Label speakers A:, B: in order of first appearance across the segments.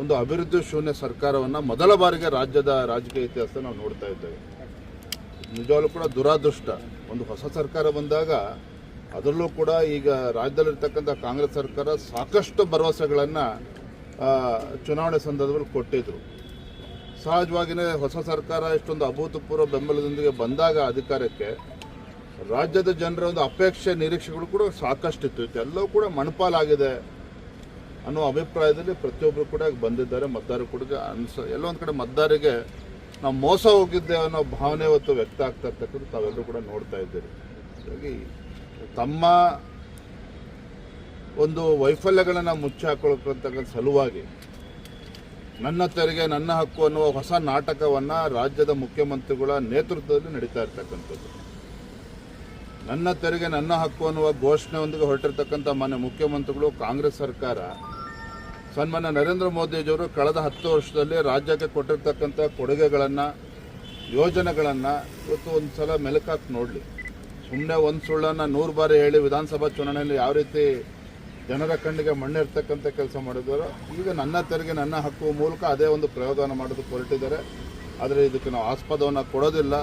A: ಒಂದು ಅಭಿವೃದ್ಧಿ ಶೂನ್ಯ ಸರ್ಕಾರವನ್ನು ಮೊದಲ ಬಾರಿಗೆ ರಾಜ್ಯದ ರಾಜಕೀಯ ಇತಿಹಾಸ ನಾವು ನೋಡ್ತಾ ಇದ್ದೇವೆ. ನಿಜವಾಗ್ಲೂ ಕೂಡ ದುರಾದೃಷ್ಟ. ಒಂದು ಹೊಸ ಸರ್ಕಾರ ಬಂದಾಗ ಅದರಲ್ಲೂ ಕೂಡ ಈಗ ರಾಜ್ಯದಲ್ಲಿರ್ತಕ್ಕಂಥ ಕಾಂಗ್ರೆಸ್ ಸರ್ಕಾರ ಸಾಕಷ್ಟು ಭರವಸೆಗಳನ್ನು ಚುನಾವಣೆ ಸಂದರ್ಭದಲ್ಲಿ ಕೊಟ್ಟಿದ್ರು. ಸಹಜವಾಗಿಯೇ ಹೊಸ ಸರ್ಕಾರ ಇಷ್ಟೊಂದು ಅಭೂತಪೂರ್ವ ಬೆಂಬಲದೊಂದಿಗೆ ಬಂದಾಗ ಅಧಿಕಾರಕ್ಕೆ ರಾಜ್ಯದ ಜನರ ಒಂದು ಅಪೇಕ್ಷೆ ನಿರೀಕ್ಷೆಗಳು ಕೂಡ ಸಾಕಷ್ಟಿತ್ತು. ಎಲ್ಲವೂ ಕೂಡ ಮಣಪಾಲಾಗಿದೆ. ಅನ್ನೋ ಅಭಿಪ್ರಾಯದಲ್ಲಿ ಪ್ರತಿಯೊಬ್ಬರು ಕೂಡ ಬಂದಿದ್ದಾರೆ, ಮತದಾರರು ಕೂಡ ಅನ್ಸ ಎಲ್ಲೊಂದು ಕಡೆ ಮತದಾರರಿಗೆ ನಾವು ಮೋಸ ಹೋಗಿದ್ದೆ ಅನ್ನೋ ಭಾವನೆ ಇವತ್ತು ವ್ಯಕ್ತ ಆಗ್ತಾ ಇರ್ತಕ್ಕಂಥ ತಾವೆಲ್ಲರೂ ಕೂಡ ನೋಡ್ತಾ ಇದ್ದೀರಿ. ಹಾಗಾಗಿ ತಮ್ಮ ಒಂದು ವೈಫಲ್ಯಗಳನ್ನು ಮುಚ್ಚಿ ಹಾಕೊಳ್ತಕ್ಕಂಥ ಸಲುವಾಗಿ ನನ್ನ ತೆರಿಗೆ, ನನ್ನ ಹಕ್ಕು ಅನ್ನುವ ಹೊಸ ನಾಟಕವನ್ನು ರಾಜ್ಯದ ಮುಖ್ಯಮಂತ್ರಿಗಳ ನೇತೃತ್ವದಲ್ಲಿ ನಡೀತಾ ಇರ್ತಕ್ಕಂಥದ್ದು. ನನ್ನ ತೆರಿಗೆ, ನನ್ನ ಹಕ್ಕು ಅನ್ನುವ ಘೋಷಣೆಯೊಂದಿಗೆ ಹೊರಟಿರ್ತಕ್ಕಂಥ ಮಾನ್ಯ ಮುಖ್ಯಮಂತ್ರಿಗಳು, ಕಾಂಗ್ರೆಸ್ ಸರ್ಕಾರ. ಸನ್ಮಾನ್ಯ ನರೇಂದ್ರ ಮೋದಿಜಿಯವರು ಕಳೆದ ಹತ್ತು ವರ್ಷದಲ್ಲಿ ರಾಜ್ಯಕ್ಕೆ ಕೊಟ್ಟಿರ್ತಕ್ಕಂಥ ಕೊಡುಗೆಗಳನ್ನು, ಯೋಜನೆಗಳನ್ನು ಇವತ್ತು ಒಂದು ಸಲ ಮೆಲುಕಾಕ್ ನೋಡಲಿ. ಸುಮ್ಮನೆ ಒಂದು ಸುಳ್ಳನ್ನು ನೂರು ಬಾರಿ ಹೇಳಿ ವಿಧಾನಸಭಾ ಚುನಾವಣೆಯಲ್ಲಿ ಯಾವ ರೀತಿ ಜನರ ಕಣ್ಣಿಗೆ ಮಣ್ಣಿರ್ತಕ್ಕಂಥ ಕೆಲಸ ಮಾಡಿದ್ರು, ಈಗ ನನ್ನ ತೆರಿಗೆ, ನನ್ನ ಹಕ್ಕು ಮೂಲಕ ಅದೇ ಒಂದು ಪ್ರಯೋಗವನ್ನು ಮಾಡೋದಕ್ಕೆ ಹೊರಟಿದ್ದಾರೆ. ಆದರೆ ಇದಕ್ಕೆ ನಾವು ಆಸ್ಪದವನ್ನು ಕೊಡೋದಿಲ್ಲ.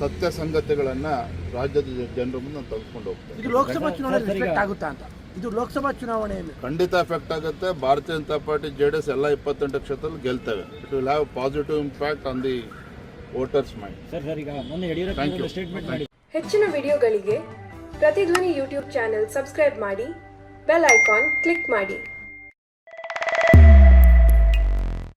A: ಸತ್ಯ ಸಂಗತಿಗಳನ್ನು ರಾಜ್ಯದ ಜನರ ಮುಂದೆ ನಾವು ತೆಗೆದುಕೊಂಡು ಹೋಗ್ತೇವೆ.
B: ಇದು ಲೋಕಸಭಾ ಚುನಾವಣೆ ಆಗುತ್ತಾ ಅಂತ? ಇದು ಲೋಕಸಭಾ ಚುನಾವಣೆಯಲ್ಲಿ
A: ಖಂಡಿತ ಎಫೆಕ್ಟ್ ಆಗುತ್ತೆ. Bharatiya Janata Party J D S ಎಲ್ಲ ಇಪ್ಪತ್ತೆಂಟು ಕ್ಷೇತ್ರದಲ್ಲಿ ಗೆಲ್ತವೆ. It will have positive impact on the voters mind
C: sir sir. ಈಗ ಮೊನ್ನೆ ಯಡಿಯೂರಪ್ಪ ಸ್ಟೇಟ್ಮೆಂಟ್ ಮಾಡಿ
D: ಹೆಚ್ಚಿನ ವಿಡಿಯೋಗಳಿಗೆ ಪ್ರತಿಧ್ವನಿ ಯೂಟ್ಯೂಬ್ ಚಾನೆಲ್ ಸಬ್ಸ್ಕ್ರೈಬ್ ಮಾಡಿ ಬೆಲ್ ಐಕಾನ್ ಕ್ಲಿಕ್ ಮಾಡಿ.